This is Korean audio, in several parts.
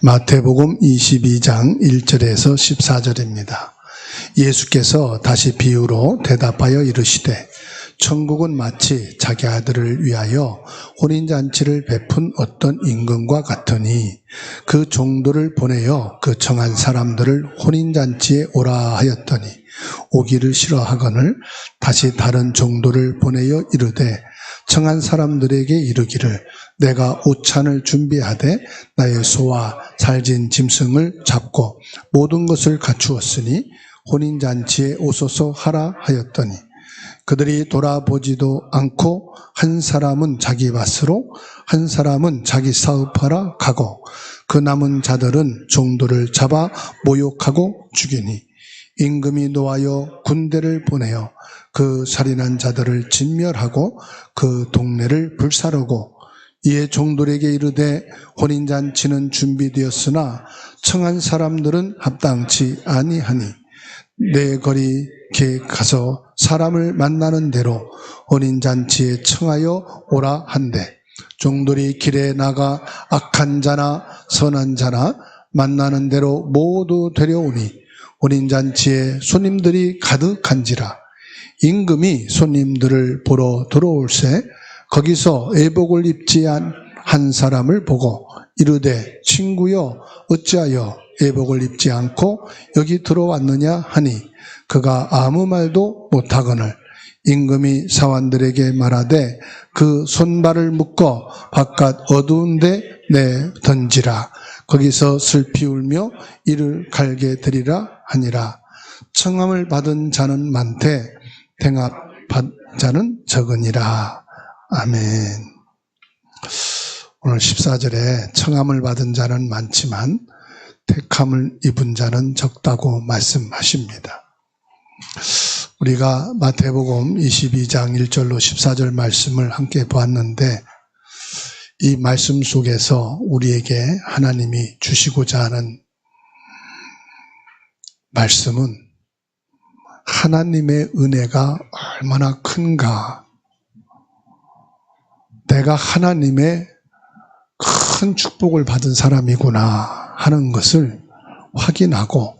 마태복음 22장 1절에서 14절입니다. 예수께서 다시 비유로 대답하여 이르시되 천국은 마치 자기 아들을 위하여 혼인잔치를 베푼 어떤 임금과 같으니 그 종도를 보내어 그 정한 사람들을 혼인잔치에 오라 하였더니 오기를 싫어하거늘 다시 다른 종도를 보내어 이르되 청한 사람들에게 이르기를 내가 오찬을 준비하되 나의 소와 살진 짐승을 잡고 모든 것을 갖추었으니 혼인잔치에 오소서 하라 하였더니 그들이 돌아보지도 않고 한 사람은 자기 밭으로 한 사람은 자기 사업하러 가고 그 남은 자들은 종도를 잡아 모욕하고 죽이니 임금이 놓아여 군대를 보내어 그 살인한 자들을 진멸하고 그 동네를 불사르고 이에 종들에게 이르되 혼인잔치는 준비되었으나 청한 사람들은 합당치 아니하니 내 거리 게 가서 사람을 만나는 대로 혼인잔치에 청하여 오라 한대. 종들이 길에 나가 악한 자나 선한 자나 만나는 대로 모두 데려오니 혼인잔치에 손님들이 가득한지라 임금이 손님들을 보러 들어올새 거기서 애복을 입지 한한 사람을 보고 이르되 친구여 어찌하여 애복을 입지 않고 여기 들어왔느냐 하니 그가 아무 말도 못하거늘. 임금이 사환들에게 말하되 그 손발을 묶어 바깥 어두운데 내 던지라. 거기서 슬피 울며 이를 갈게 되리라 하니라. 청함을 받은 자는 많되 받은 자는 적으니라 아멘 오늘 14절에 청함을 받은 자는 많지만 택함을 입은 자는 적다고 말씀하십니다. 우리가 마태복음 22장 1절로 14절 말씀을 함께 보았는데 이 말씀 속에서 우리에게 하나님이 주시고자 하는 말씀은 하나님의 은혜가 얼마나 큰가. 내가 하나님의 큰 축복을 받은 사람이구나 하는 것을 확인하고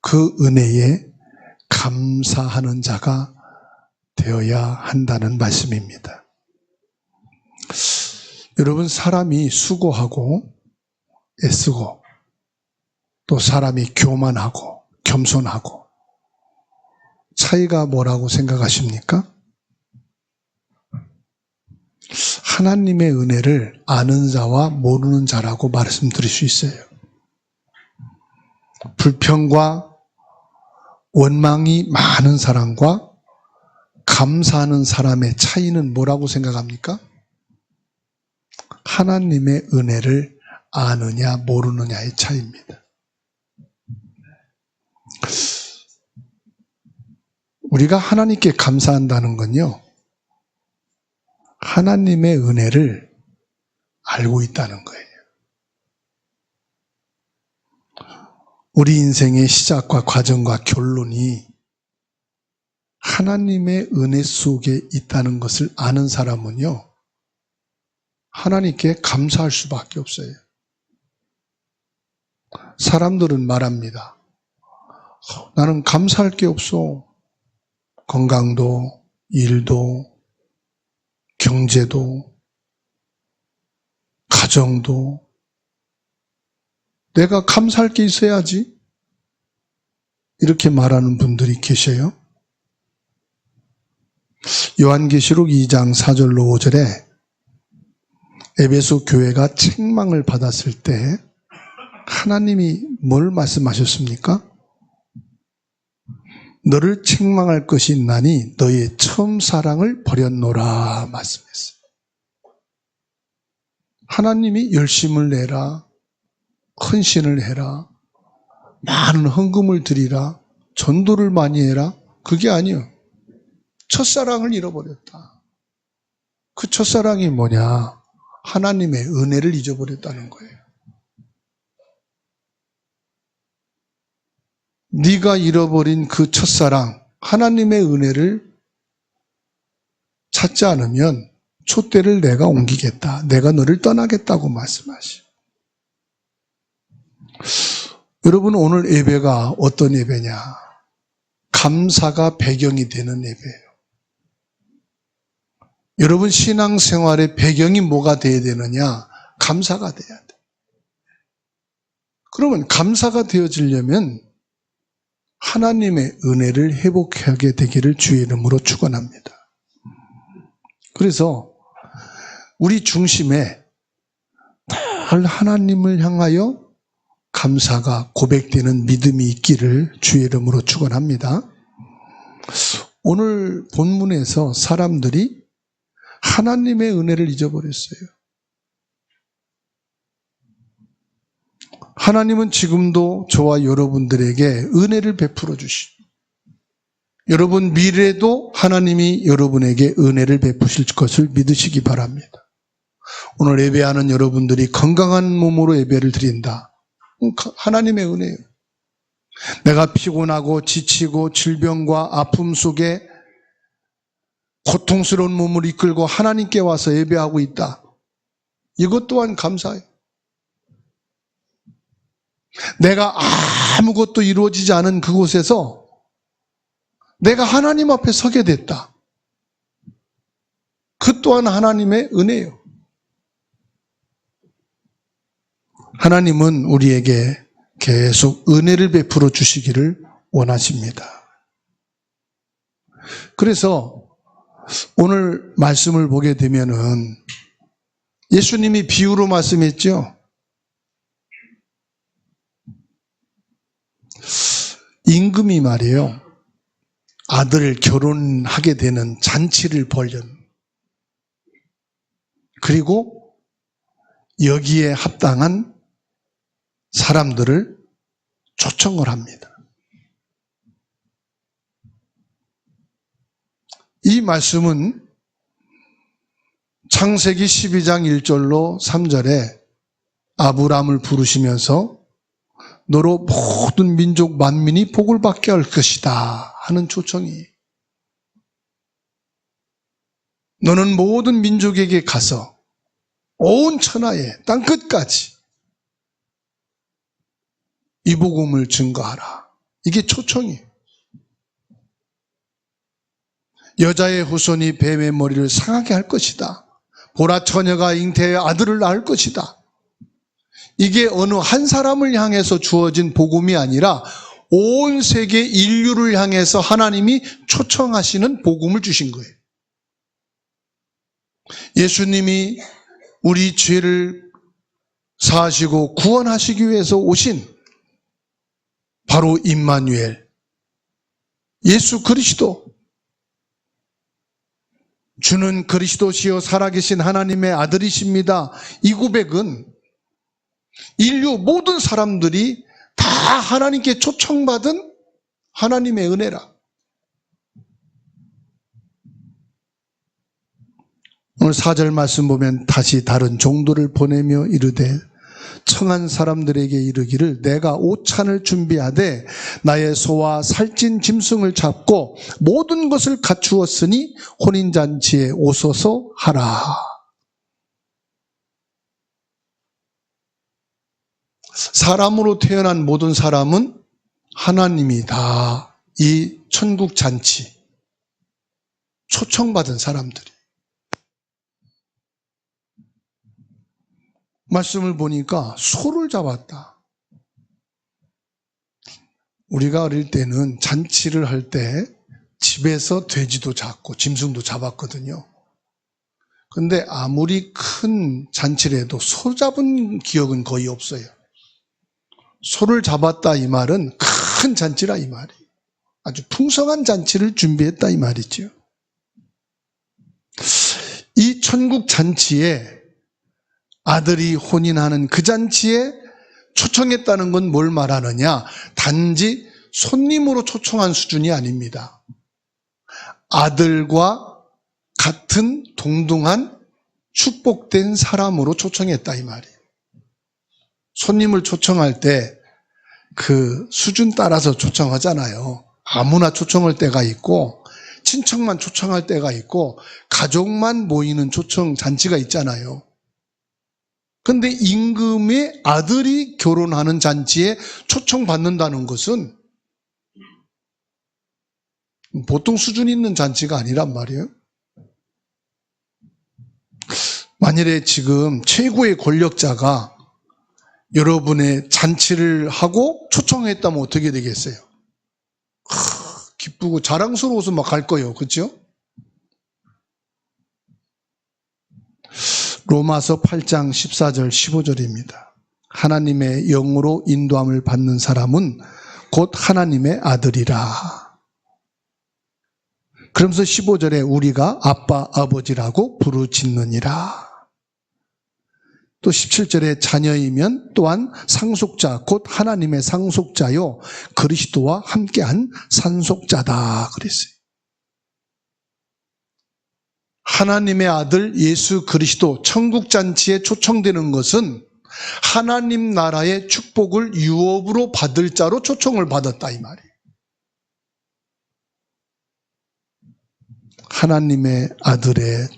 그 은혜에 감사하는 자가 되어야 한다는 말씀입니다. 여러분, 사람이 수고하고 애쓰고 또 사람이 교만하고 겸손하고 차이가 뭐라고 생각하십니까? 하나님의 은혜를 아는 자와 모르는 자라고 말씀드릴 수 있어요. 불평과 원망이 많은 사람과 감사하는 사람의 차이는 뭐라고 생각합니까? 하나님의 은혜를 아느냐 모르느냐의 차이입니다. 우리가 하나님께 감사한다는 건요. 하나님의 은혜를 알고 있다는 거예요. 우리 인생의 시작과 과정과 결론이 하나님의 은혜 속에 있다는 것을 아는 사람은요, 하나님께 감사할 수밖에 없어요. 사람들은 말합니다. 나는 감사할 게 없어. 건강도, 일도, 경제도, 가정도, 내가 감사할 게 있어야지. 이렇게 말하는 분들이 계셔요. 요한계시록 2장 4절로 5절에 에베소 교회가 책망을 받았을 때 하나님이 뭘 말씀하셨습니까? 너를 책망할 것이 있나니 너의 처음 사랑을 버렸노라 말씀했어요. 하나님이 열심을 내라, 헌신을 해라, 많은 헌금을 드리라, 전도를 많이 해라. 그게 아니요. 첫사랑을 잃어버렸다. 그 첫사랑이 뭐냐? 하나님의 은혜를 잊어버렸다는 거예요. 네가 잃어버린 그 첫사랑, 하나님의 은혜를 찾지 않으면 촛대를 내가 옮기겠다. 내가 너를 떠나겠다고 말씀하시. 여러분 오늘 예배가 어떤 예배냐? 감사가 배경이 되는 예배예요. 여러분 신앙생활의 배경이 뭐가 돼야 되느냐? 감사가 돼야 돼. 그러면 감사가 되어지려면 하나님의 은혜를 회복하게 되기를 주의 이름으로 축원합니다. 그래서 우리 중심에 늘 하나님을 향하여 감사가 고백되는 믿음이 있기를 주의 이름으로 축원합니다. 오늘 본문에서 사람들이 하나님의 은혜를 잊어버렸어요. 하나님은 지금도 저와 여러분들에게 은혜를 베풀어 주시. 여러분 미래도 하나님이 여러분에게 은혜를 베푸실 것을 믿으시기 바랍니다. 오늘 예배하는 여러분들이 건강한 몸으로 예배를 드린다. 하나님의 은혜예요. 내가 피곤하고 지치고 질병과 아픔 속에 고통스러운 몸을 이끌고 하나님께 와서 예배하고 있다. 이것 또한 감사해요. 내가 아무것도 이루어지지 않은 그곳에서 내가 하나님 앞에 서게 됐다. 그 또한 하나님의 은혜예요. 하나님은 우리에게 계속 은혜를 베풀어 주시기를 원하십니다. 그래서 오늘 말씀을 보게 되면은 예수님이 비유로 말씀했죠. 임금이 말이에요. 아들 결혼하게 되는 잔치를 벌연. 그리고 여기에 합당한 사람들을 초청을 합니다. 이 말씀은 창세기 12장 1절로 3절에 아브람을 부르시면서 너로 모든 민족 만민이 복을 받게 할 것이다 하는 초청이 너는 모든 민족에게 가서 온 천하에 땅 끝까지 이 복음을 증거하라. 이게 초청이에요. 여자의 후손이 뱀의 머리를 상하게 할 것이다. 보라 처녀가 잉태의 아들을 낳을 것이다. 이게 어느 한 사람을 향해서 주어진 복음이 아니라 온 세계 인류를 향해서 하나님이 초청하시는 복음을 주신 거예요. 예수님이 우리 죄를 사하시고 구원하시기 위해서 오신 바로 임마누엘 예수 그리스도 주는 그리스도시요 살아계신 하나님의 아들이십니다. 이 고백은 인류 모든 사람들이 다 하나님께 초청받은 하나님의 은혜라. 오늘 사절 말씀 보면 다시 다른 종도를 보내며 이르되 청한 사람들에게 이르기를 내가 오찬을 준비하되 나의 소와 살찐 짐승을 잡고 모든 것을 갖추었으니 혼인잔치에 오소서 하라. 사람으로 태어난 모든 사람은 하나님이 다 이 천국 잔치 초청받은 사람들이 말씀을 보니까 소를 잡았다. 우리가 어릴 때는 잔치를 할 때 집에서 돼지도 잡고 짐승도 잡았거든요. 근데 아무리 큰 잔치를 해도 소 잡은 기억은 거의 없어요. 소를 잡았다 이 말은 큰 잔치라 이 말이에요. 아주 풍성한 잔치를 준비했다 이 말이죠. 이 천국 잔치에 아들이 혼인하는 그 잔치에 초청했다는 건 뭘 말하느냐? 단지 손님으로 초청한 수준이 아닙니다. 아들과 같은 동등한 축복된 사람으로 초청했다 이 말이에요. 손님을 초청할 때 그 수준 따라서 초청하잖아요. 아무나 초청할 때가 있고 친척만 초청할 때가 있고 가족만 모이는 초청 잔치가 있잖아요. 근데 임금의 아들이 결혼하는 잔치에 초청받는다는 것은 보통 수준 있는 잔치가 아니란 말이에요. 만일에 지금 최고의 권력자가 여러분의 잔치를 하고 초청했다면 어떻게 되겠어요? 하, 기쁘고 자랑스러워서 막 갈 거예요. 그렇죠? 로마서 8장 14절 15절입니다. 하나님의 영으로 인도함을 받는 사람은 곧 하나님의 아들이라. 그러면서 15절에 우리가 아빠 아버지라고 부르짖느니라. 또 17절에 자녀이면 또한 상속자 곧 하나님의 상속자요 그리스도와 함께한 산속자다 그랬어요. 하나님의 아들 예수 그리스도 천국 잔치에 초청되는 것은 하나님 나라의 축복을 유업으로 받을 자로 초청을 받았다 이 말이에요. 하나님의 아들의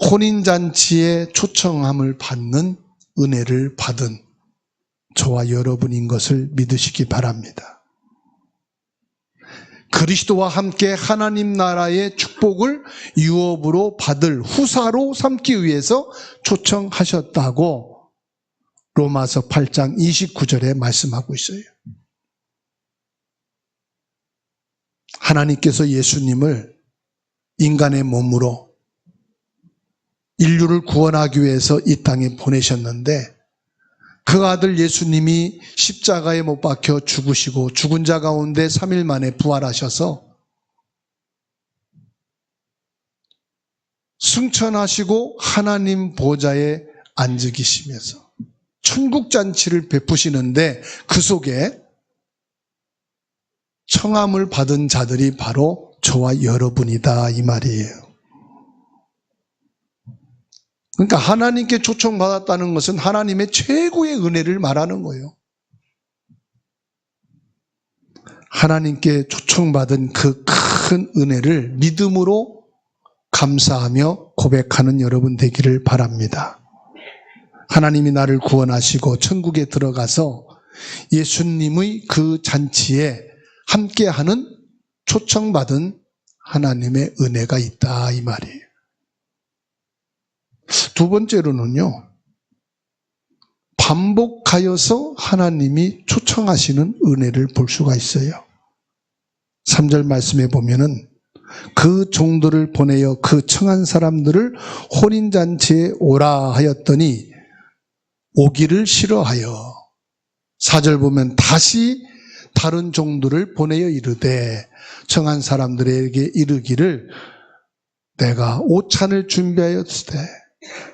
혼인잔치에 초청함을 받는 은혜를 받은 저와 여러분인 것을 믿으시기 바랍니다. 그리스도와 함께 하나님 나라의 축복을 유업으로 받을 후사로 삼기 위해서 초청하셨다고 로마서 8장 29절에 말씀하고 있어요. 하나님께서 예수님을 인간의 몸으로 인류를 구원하기 위해서 이 땅에 보내셨는데 그 아들 예수님이 십자가에 못 박혀 죽으시고 죽은 자 가운데 3일 만에 부활하셔서 승천하시고 하나님 보좌에 앉으 계시면서 천국 잔치를 베푸시는데 그 속에 청함을 받은 자들이 바로 저와 여러분이다 이 말이에요. 그러니까 하나님께 초청받았다는 것은 하나님의 최고의 은혜를 말하는 거예요. 하나님께 초청받은 그 큰 은혜를 믿음으로 감사하며 고백하는 여러분 되기를 바랍니다. 하나님이 나를 구원하시고 천국에 들어가서 예수님의 그 잔치에 함께하는 초청받은 하나님의 은혜가 있다 이 말이에요. 두 번째로는요. 반복하여서 하나님이 초청하시는 은혜를 볼 수가 있어요. 3절 말씀에 보면은 그 종들을 보내어 그 청한 사람들을 혼인잔치에 오라 하였더니 오기를 싫어하여 4절 보면 다시 다른 종들을 보내어 이르되 청한 사람들에게 이르기를 내가 오찬을 준비하였을 때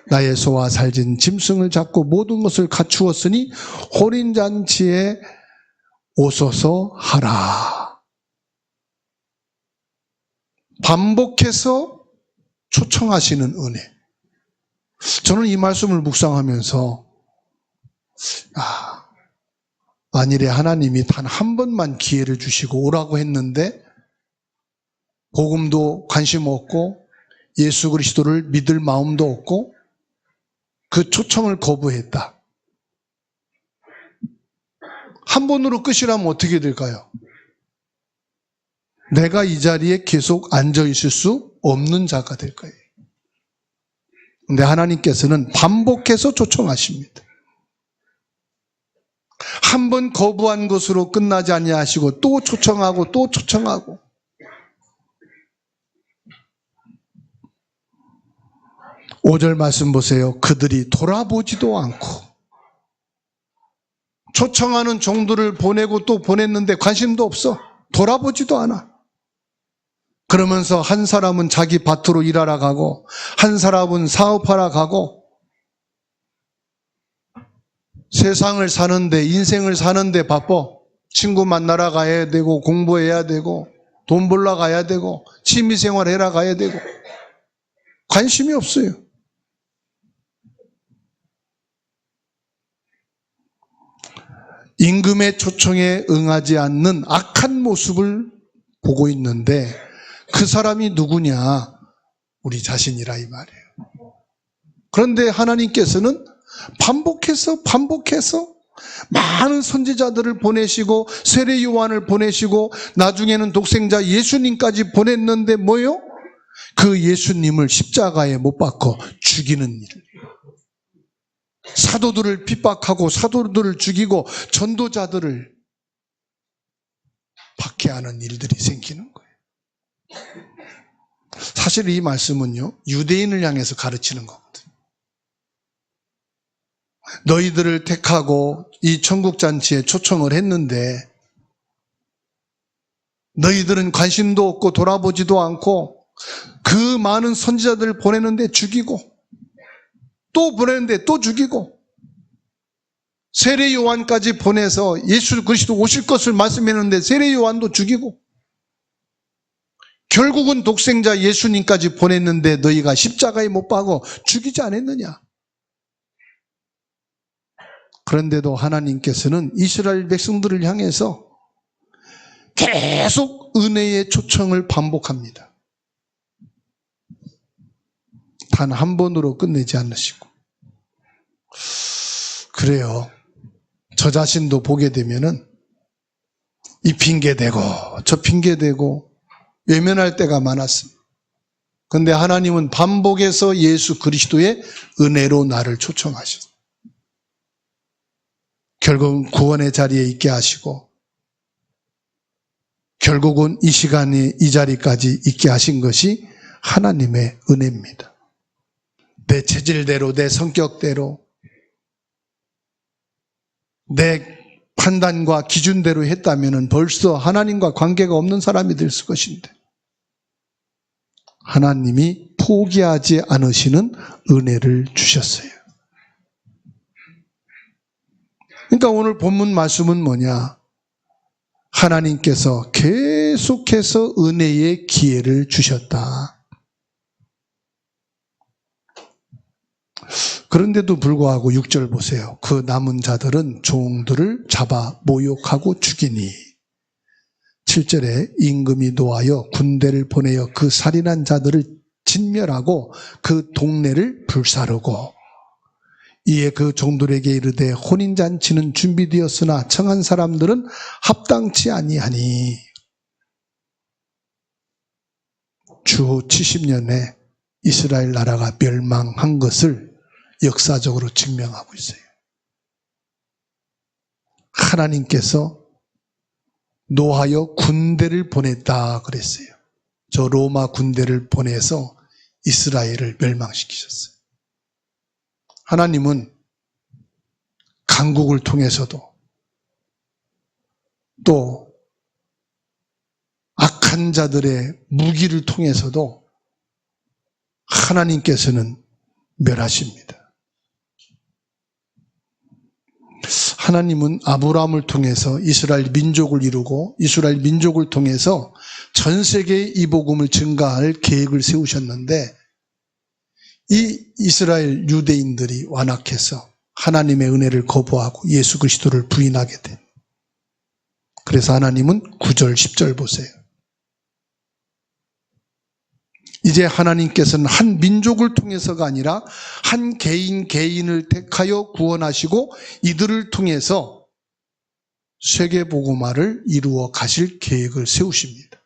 나의 소와 살진 짐승을 잡고 모든 것을 갖추었으니 혼인잔치에 오소서 하라. 반복해서 초청하시는 은혜. 저는 이 말씀을 묵상하면서 아, 만일에 하나님이 단 한 번만 기회를 주시고 오라고 했는데 복음도 관심 없고 예수 그리스도를 믿을 마음도 없고 그 초청을 거부했다. 한 번으로 끝이라면 어떻게 될까요? 내가 이 자리에 계속 앉아 있을 수 없는 자가 될 거예요. 근데 하나님께서는 반복해서 초청하십니다. 한 번 거부한 것으로 끝나지 아니하시고 또 초청하고 또 초청하고 5절 말씀 보세요. 그들이 돌아보지도 않고 초청하는 종들을 보내고 또 보냈는데 관심도 없어. 돌아보지도 않아. 그러면서 한 사람은 자기 밭으로 일하러 가고 한 사람은 사업하러 가고 세상을 사는데 인생을 사는데 바빠. 친구 만나러 가야 되고 공부해야 되고 돈 벌러 가야 되고 취미생활 해라 가야 되고 관심이 없어요. 임금의 초청에 응하지 않는 악한 모습을 보고 있는데 그 사람이 누구냐? 우리 자신이라 이 말이에요. 그런데 하나님께서는 반복해서 반복해서 많은 선지자들을 보내시고 세례 요한을 보내시고 나중에는 독생자 예수님까지 보냈는데 뭐요? 그 예수님을 십자가에 못 박고 죽이는 일. 사도들을 핍박하고 사도들을 죽이고 전도자들을 박해하는 일들이 생기는 거예요. 사실 이 말씀은요, 유대인을 향해서 가르치는 거거든요. 너희들을 택하고 이 천국잔치에 초청을 했는데, 너희들은 관심도 없고 돌아보지도 않고, 그 많은 선지자들을 보내는데 죽이고, 또 보내는데 또 죽이고, 세례 요한까지 보내서 예수 그리스도 오실 것을 말씀했는데 세례 요한도 죽이고, 결국은 독생자 예수님까지 보냈는데 너희가 십자가에 못 박어 죽이지 않았느냐? 그런데도 하나님께서는 이스라엘 백성들을 향해서 계속 은혜의 초청을 반복합니다. 단 한 번으로 끝내지 않으시고. 그래요. 저 자신도 보게 되면은 이 핑계 대고 저 핑계 대고 외면할 때가 많았습니다. 근데 하나님은 반복해서 예수 그리스도의 은혜로 나를 초청하셨어요. 결국은 구원의 자리에 있게 하시고 결국은 이 시간에 이 자리까지 있게 하신 것이 하나님의 은혜입니다. 내 체질대로 내 성격대로 내 판단과 기준대로 했다면 벌써 하나님과 관계가 없는 사람이 됐을 것인데 하나님이 포기하지 않으시는 은혜를 주셨어요. 그러니까 오늘 본문 말씀은 뭐냐? 하나님께서 계속해서 은혜의 기회를 주셨다. 그런데도 불구하고 6절 보세요. 그 남은 자들은 종들을 잡아 모욕하고 죽이니. 7절에 임금이 노하여 군대를 보내어 그 살인한 자들을 진멸하고 그 동네를 불사르고. 이에 그 종들에게 이르되 혼인잔치는 준비되었으나 청한 사람들은 합당치 아니하니. 주 70년에 이스라엘 나라가 멸망한 것을 역사적으로 증명하고 있어요. 하나님께서 노하여 군대를 보냈다 그랬어요. 저 로마 군대를 보내서 이스라엘을 멸망시키셨어요. 하나님은 강국을 통해서도 또 악한 자들의 무기를 통해서도 하나님께서는 멸하십니다. 하나님은 아브라함을 통해서 이스라엘 민족을 이루고 이스라엘 민족을 통해서 전 세계의 이 복음을 증가할 계획을 세우셨는데 이 이스라엘 유대인들이 완악해서 하나님의 은혜를 거부하고 예수 그리스도를 부인하게 된. 그래서 하나님은 9절, 10절 보세요. 이제 하나님께서는 한 민족을 통해서가 아니라 한 개인 개인을 택하여 구원하시고 이들을 통해서 세계 복음화를 이루어 가실 계획을 세우십니다.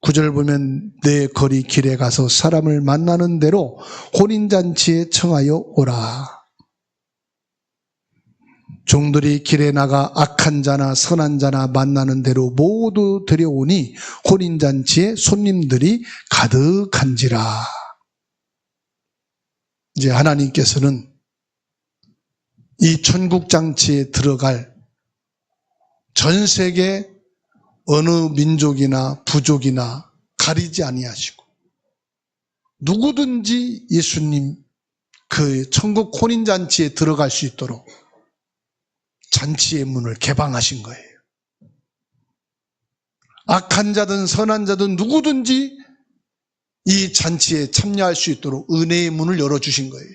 구절 보면 내 거리 길에 가서 사람을 만나는 대로 혼인잔치에 청하여 오라. 종들이 길에 나가 악한 자나 선한 자나 만나는 대로 모두 들여오니 혼인잔치에 손님들이 가득한지라. 이제 하나님께서는 이 천국잔치에 들어갈 전 세계 어느 민족이나 부족이나 가리지 아니하시고 누구든지 예수님 그 천국 혼인잔치에 들어갈 수 있도록 잔치의 문을 개방하신 거예요. 악한 자든 선한 자든 누구든지 이 잔치에 참여할 수 있도록 은혜의 문을 열어주신 거예요.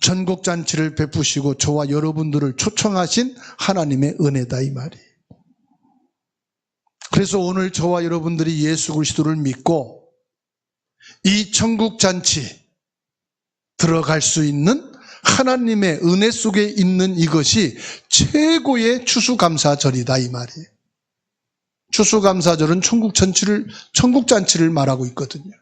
전국 잔치를 베푸시고 저와 여러분들을 초청하신 하나님의 은혜다 이 말이에요. 그래서 오늘 저와 여러분들이 예수 그리스도를 믿고 이 천국 잔치 들어갈 수 있는 하나님의 은혜 속에 있는 이것이 최고의 추수감사절이다 이 말이에요. 추수감사절은 천국 잔치를 천국 잔치를 말하고 있거든요.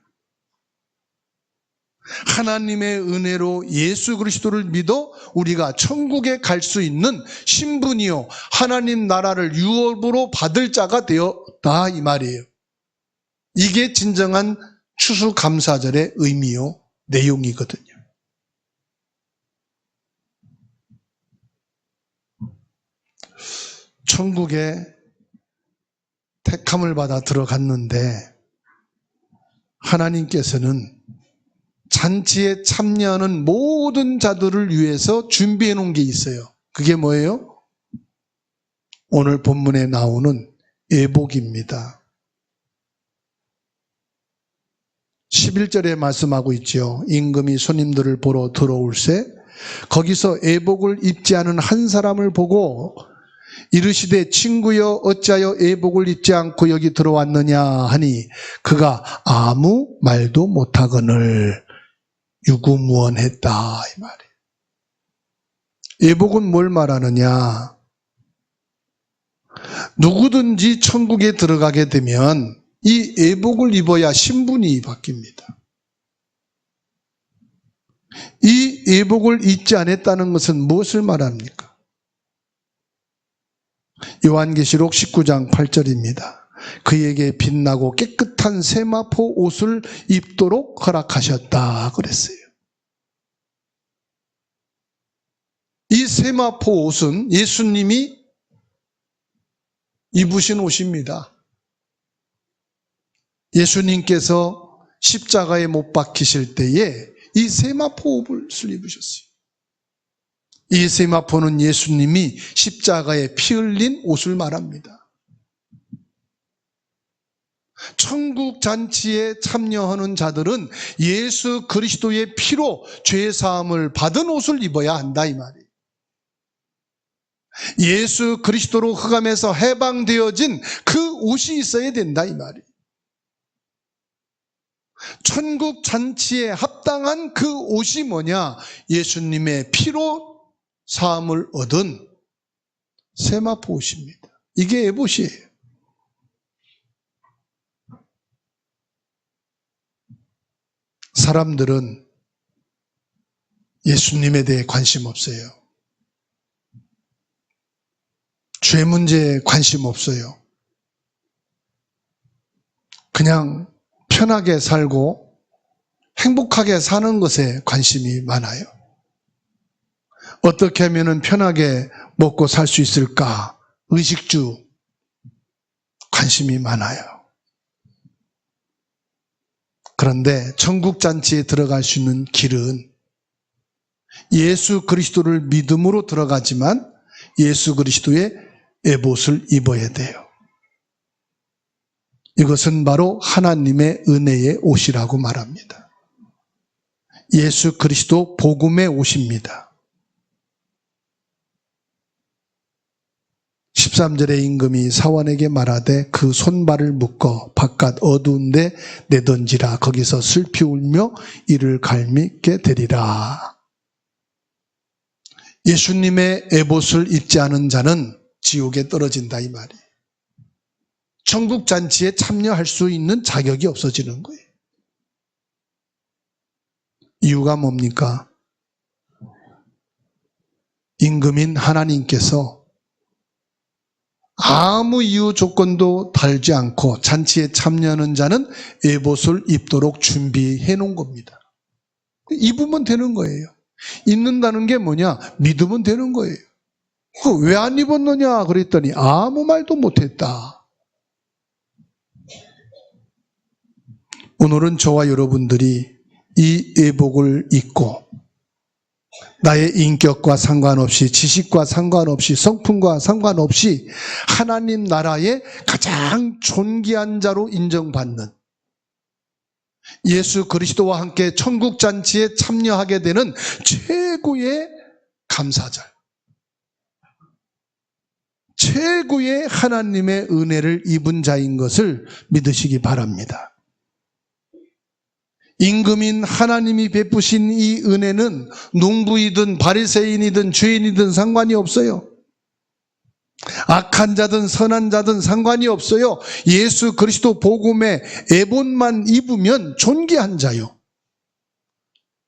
하나님의 은혜로 예수 그리스도를 믿어 우리가 천국에 갈 수 있는 신분이요 하나님 나라를 유업으로 받을 자가 되었다 이 말이에요. 이게 진정한 추수감사절의 의미요 내용이거든요. 천국에 택함을 받아 들어갔는데 하나님께서는 잔치에 참여하는 모든 자들을 위해서 준비해 놓은 게 있어요. 그게 뭐예요? 오늘 본문에 나오는 예복입니다. 11절에 말씀하고 있죠. 임금이 손님들을 보러 들어올세 거기서 예복을 입지 않은 한 사람을 보고 이르시되 친구여 어찌하여 예복을 입지 않고 여기 들어왔느냐 하니 그가 아무 말도 못하거늘 유구무원했다 이 말이에요. 예복은 뭘 말하느냐? 누구든지 천국에 들어가게 되면 이 예복을 입어야 신분이 바뀝니다. 이 예복을 입지 않았다는 것은 무엇을 말합니까? 요한계시록 19장 8절입니다. 그에게 빛나고 깨끗한 세마포 옷을 입도록 허락하셨다 그랬어요. 이 세마포 옷은 예수님이 입으신 옷입니다. 예수님께서 십자가에 못 박히실 때에 이 세마포 옷을 입으셨어요. 이 세마포는 예수님이 십자가에 피 흘린 옷을 말합니다. 천국 잔치에 참여하는 자들은 예수 그리스도의 피로 죄 사함을 받은 옷을 입어야 한다 이 말이에요. 예수 그리스도로 흑암에서 해방되어진 그 옷이 있어야 된다 이 말이에요. 천국 잔치에 합당한 그 옷이 뭐냐? 예수님의 피로 사함을 얻은 세마포 옷입니다. 이게 에봇이에요. 사람들은 예수님에 대해 관심 없어요. 죄 문제에 관심 없어요. 그냥 편하게 살고 행복하게 사는 것에 관심이 많아요. 어떻게 하면 편하게 먹고 살 수 있을까? 의식주 관심이 많아요. 그런데 천국 잔치에 들어갈 수 있는 길은 예수 그리스도를 믿음으로 들어가지만 예수 그리스도의 에봇을 입어야 돼요. 이것은 바로 하나님의 은혜의 옷이라고 말합니다. 예수 그리스도 복음의 옷입니다. 13절의 임금이 사원에게 말하되 그 손발을 묶어 바깥 어두운데 내던지라 거기서 슬피 울며 이를 갈미게 되리라. 예수님의 에봇을 입지 않은 자는 지옥에 떨어진다 이 말이에요. 천국 잔치에 참여할 수 있는 자격이 없어지는 거예요. 이유가 뭡니까? 임금인 하나님께서 아무 이유 조건도 달지 않고 잔치에 참여하는 자는 에봇을 입도록 준비해 놓은 겁니다. 입으면 되는 거예요. 입는다는 게 뭐냐? 믿으면 되는 거예요. 왜 안 입었느냐? 그랬더니 아무 말도 못했다. 오늘은 저와 여러분들이 이 예복을 입고 나의 인격과 상관없이 지식과 상관없이 성품과 상관없이 하나님 나라의 가장 존귀한 자로 인정받는 예수 그리스도와 함께 천국 잔치에 참여하게 되는 최고의 감사절. 최고의 하나님의 은혜를 입은 자인 것을 믿으시기 바랍니다. 임금인 하나님이 베푸신 이 은혜는 농부이든 바리새인이든 죄인이든 상관이 없어요. 악한 자든 선한 자든 상관이 없어요. 예수 그리스도 복음의 애본만 입으면 존귀한 자요.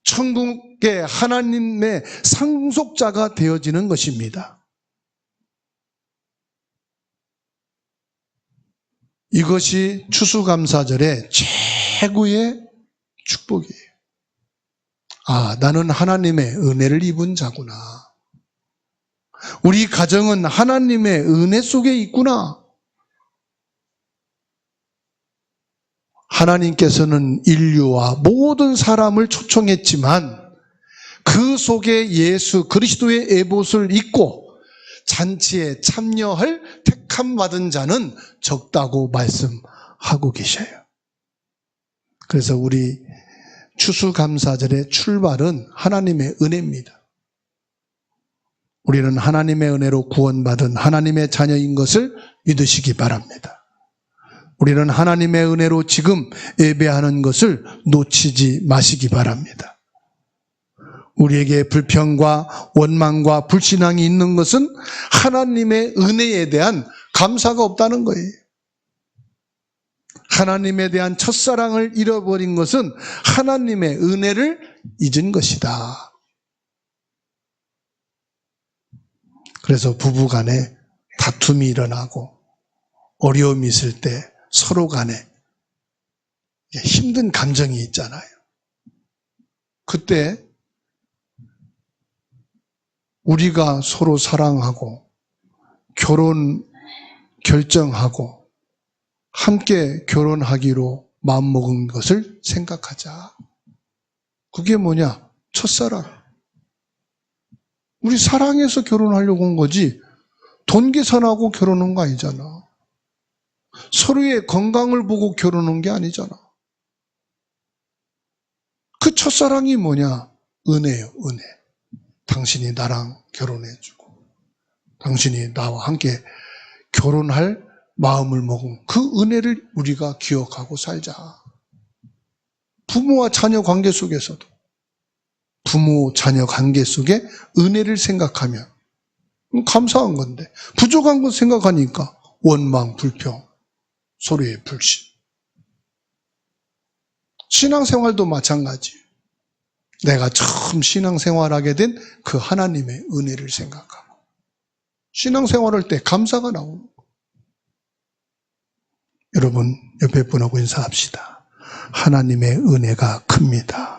천국의 하나님의 상속자가 되어지는 것입니다. 이것이 추수감사절의 최고의 축복이에요. 아, 나는 하나님의 은혜를 입은 자구나. 우리 가정은 하나님의 은혜 속에 있구나. 하나님께서는 인류와 모든 사람을 초청했지만 그 속에 예수 그리스도의 에봇을 입고 잔치에 참여할 택함 받은 자는 적다고 말씀하고 계셔요. 그래서 우리 추수감사절의 출발은 하나님의 은혜입니다. 우리는 하나님의 은혜로 구원받은 하나님의 자녀인 것을 믿으시기 바랍니다. 우리는 하나님의 은혜로 지금 예배하는 것을 놓치지 마시기 바랍니다. 우리에게 불평과 원망과 불신앙이 있는 것은 하나님의 은혜에 대한 감사가 없다는 거예요. 하나님에 대한 첫사랑을 잃어버린 것은 하나님의 은혜를 잊은 것이다. 그래서 부부 간에 다툼이 일어나고 어려움이 있을 때 서로 간에 힘든 감정이 있잖아요. 그때 우리가 서로 사랑하고 결혼 결정하고 함께 결혼하기로 마음먹은 것을 생각하자. 그게 뭐냐? 첫사랑. 우리 사랑해서 결혼하려고 한 거지, 돈 계산하고 결혼한 거 아니잖아. 서로의 건강을 보고 결혼한 게 아니잖아. 그 첫사랑이 뭐냐? 은혜요, 은혜. 당신이 나랑 결혼해주고, 당신이 나와 함께 결혼할 마음을 먹은 그 은혜를 우리가 기억하고 살자. 부모와 자녀 관계 속에서도 부모, 자녀 관계 속에 은혜를 생각하면 감사한 건데 부족한 것 생각하니까 원망, 불평, 서로의 불신. 신앙생활도 마찬가지. 내가 처음 신앙생활하게 된 그 하나님의 은혜를 생각하고 신앙생활할 때 감사가 나오는 거. 여러분 옆에 분하고 인사합시다. 하나님의 은혜가 큽니다.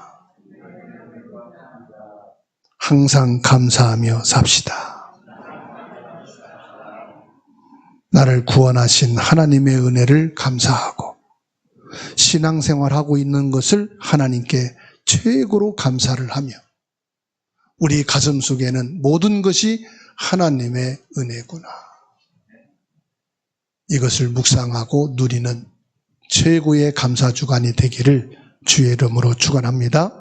항상 감사하며 삽시다. 나를 구원하신 하나님의 은혜를 감사하고 신앙생활하고 있는 것을 하나님께 최고로 감사를 하며 우리 가슴 속에는 모든 것이 하나님의 은혜구나. 이것을 묵상하고 누리는 최고의 감사 주간이 되기를 주의 이름으로 축원합니다.